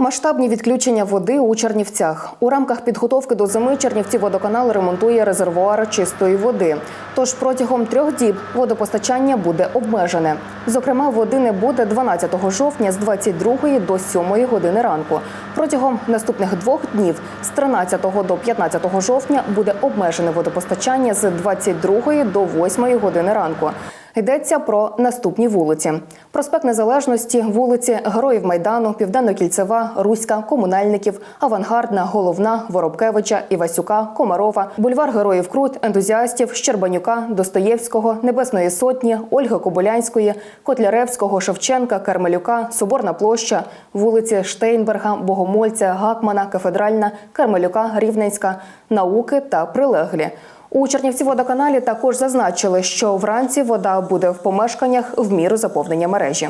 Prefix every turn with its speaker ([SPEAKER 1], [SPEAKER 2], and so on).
[SPEAKER 1] Масштабні відключення води у Чернівцях. У рамках підготовки до зими Чернівці водоканал ремонтує резервуар чистої води. Тож протягом трьох діб водопостачання буде обмежене. Зокрема, води не буде 12 жовтня з 22 до 7 години ранку. Протягом наступних двох днів з 13 до 15 жовтня буде обмежене водопостачання з 22 до 8 години ранку. Йдеться про наступні вулиці: проспект Незалежності, вулиці Героїв Майдану, Південно-Кільцева, Руська, Комунальників, Авангардна, Головна, Воробкевича, Івасюка, Комарова, бульвар Героїв Крут, ентузіастів, Щербанюка, Достоєвського, Небесної Сотні, Ольги Кобилянської, Котляревського, Шевченка, Кармелюка, Соборна площа, вулиці Штейнберга, Богомольця, Гакмана, Кафедральна, Кармелюка, Рівненська, Науки та Прилеглі. У Чернівці водоканалі також зазначили, що вранці вода буде в помешканнях в міру заповнення мережі.